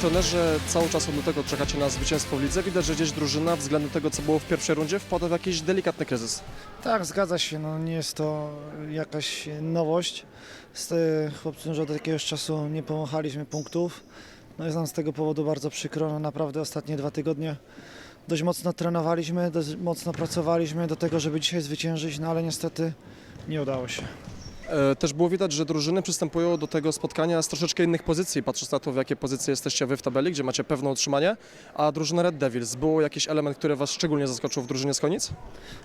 Trenerze, cały czas od lutego czekacie na zwycięstwo w lidze. Widać, że gdzieś drużyna względem tego, co było w pierwszej rundzie, wpada w jakiś delikatny kryzys. Tak, zgadza się. No, nie jest to jakaś nowość. Z chłopcem, że od jakiegoś czasu nie pomachaliśmy punktów. No jest nam z tego powodu bardzo przykro. No, naprawdę ostatnie dwa tygodnie dość mocno trenowaliśmy, dość mocno pracowaliśmy do tego, żeby dzisiaj zwyciężyć, no ale niestety nie udało się. E, Też było widać, że drużyny przystępują do tego spotkania z troszeczkę innych pozycji, patrząc na to, w jakiej pozycji jesteście wy w tabeli, gdzie macie pewne utrzymanie, a drużyna Red Devils. Był jakiś element, który was szczególnie zaskoczył w drużynie z Konic?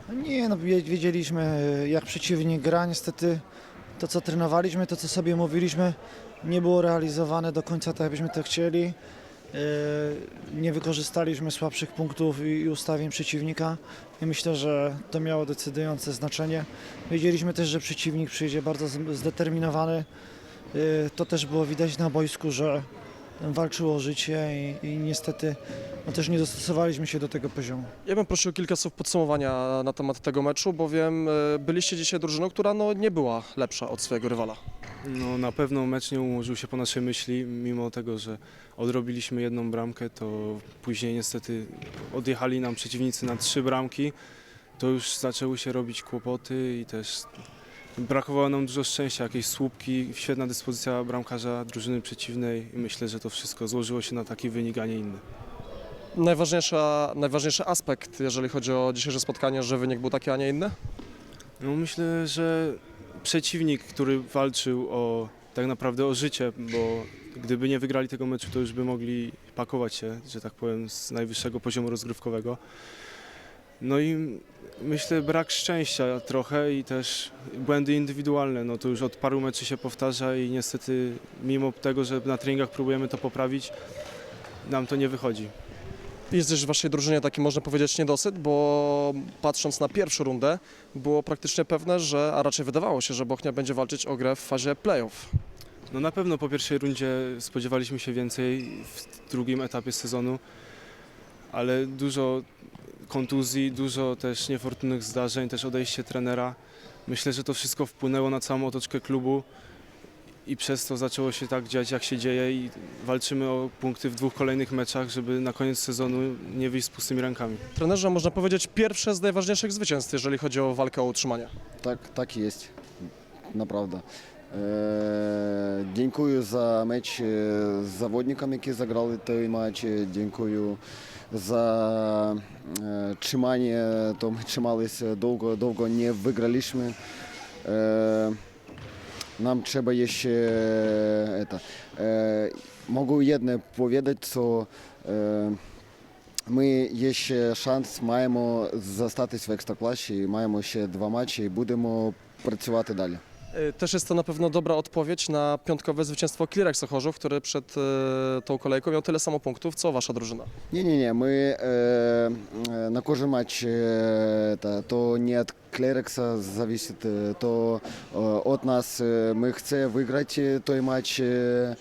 No Nie, no wie- wiedzieliśmy jak przeciwnik gra. Niestety to co trenowaliśmy, to co sobie mówiliśmy nie było realizowane do końca tak jakbyśmy to chcieli. Yy, Nie wykorzystaliśmy słabszych punktów i ustawień przeciwnika i myślę, że to miało decydujące znaczenie. Wiedzieliśmy też, że przeciwnik przyjdzie bardzo zdeterminowany. Yy, To też było widać na boisku, że walczył o życie i, i niestety no też nie dostosowaliśmy się do tego poziomu. Ja bym prosił o kilka słów podsumowania na temat tego meczu, bowiem e, byliście dzisiaj drużyną, która no, nie była lepsza od swojego rywala. No, na pewno mecz nie ułożył się po naszej myśli, mimo tego, że odrobiliśmy jedną bramkę, to później niestety odjechali nam przeciwnicy na trzy bramki. To już zaczęły się robić kłopoty i też brakowało nam dużo szczęścia, jakieś słupki, świetna dyspozycja bramkarza drużyny przeciwnej i myślę, że to wszystko złożyło się na taki wynik, a nie inny. Najważniejsza, najważniejszy aspekt, jeżeli chodzi o dzisiejsze spotkanie, że wynik był taki, a nie inny? No myślę, że przeciwnik, który walczył o tak naprawdę o życie, bo gdyby nie wygrali tego meczu, to już by mogli pakować się, że tak powiem, z najwyższego poziomu rozgrywkowego. No i myślę brak szczęścia trochę i też błędy indywidualne. No to już od paru meczy się powtarza i niestety mimo tego, że na treningach próbujemy to poprawić, nam to nie wychodzi. Jest też w waszej drużynie taki, można powiedzieć, niedosyt, bo patrząc na pierwszą rundę, było praktycznie pewne, że, a raczej wydawało się, że Bochnia będzie walczyć o grę w fazie playoff. No na pewno po pierwszej rundzie spodziewaliśmy się więcej w drugim etapie sezonu, ale dużo kontuzji, dużo też niefortunnych zdarzeń, też odejście trenera. Myślę, że to wszystko wpłynęło na całą otoczkę klubu i przez to zaczęło się tak dziać, jak się dzieje i walczymy o punkty w dwóch kolejnych meczach, żeby na koniec sezonu nie wyjść z pustymi rękami. Trenerze, można powiedzieć, pierwsze z najważniejszych zwycięstw, jeżeli chodzi o walkę o utrzymanie. Так, так і є. Направда. Е, Дякую за меч е, з заводниками, які заграли той матч. Е, Дякую за е, чимання, то ми чималися довго, довго не вигралішми. Е, Нам треба ще е, это, е, Можу єдне повідати, що е, ми є ще шанс, маємо застатись в екстракласі, маємо ще два матчі і будемо працювати далі. Y, Też jest to na pewno dobra odpowiedź na piątkowe zwycięstwo Klirek Sochorzów, który przed y, tą kolejką miał tyle samo punktów, co wasza drużyna. Ні, ні, ні. Ми е, е, на кожен матч е, та, то не від Клерекса зависить, е, то е, від нас е, ми хочемо виграти той матч. Е,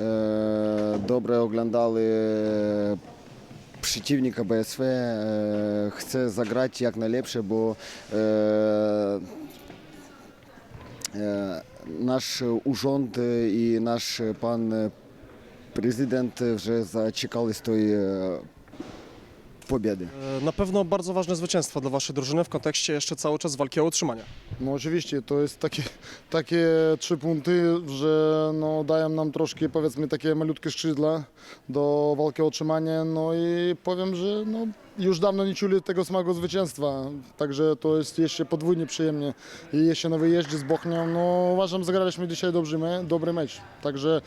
е, добре оглядали е, przeciwnika BSW, e, chce zagrać jak najlepsze, bo e, Е, наш ужонд е, і наш пан е, президент вже зачекались тої E, na pewno bardzo ważne zwycięstwo dla Waszej drużyny w kontekście jeszcze cały czas walki o utrzymanie. No oczywiście, to jest takie, takie trzy punkty, że no, dają nam troszkę powiedzmy takie malutkie skrzydła do walki o utrzymanie, no i powiem, że no, już dawno nie czuli tego samego zwycięstwa, także to jest jeszcze podwójnie przyjemnie. I jeszcze na wyjeździe z Bochnią, no uważam, zagraliśmy dzisiaj dobry, me- dobry mecz, także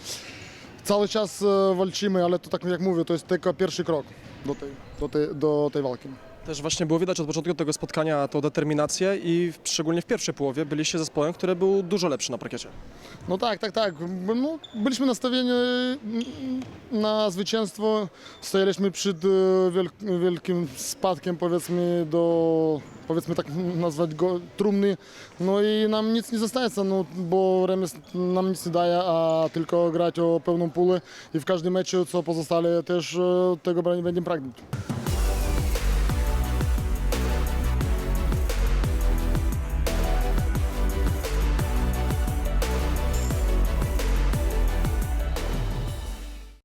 cały czas e, walczymy, ale to tak jak mówię, to jest tylko pierwszy krok do tej, do tej, do tej walki. Też właśnie było widać od początku tego spotkania tą determinację i w- szczególnie w pierwszej połowie byliście zespołem, który był dużo lepszy na parkiecie. No tak, tak, tak. No, byliśmy nastawieni mm, na zwycięstwo. Stajaliśmy przed e, wielk- wielkim spadkiem, powiedzmy, do, powiedzmy tak nazwać go, trumny. No i nam nic nie zostaje, no, bo remis nam nic nie daje, a tylko grać o pełną pulę i w każdym meczu, co pozostale, też e, tego będziemy pragnąć.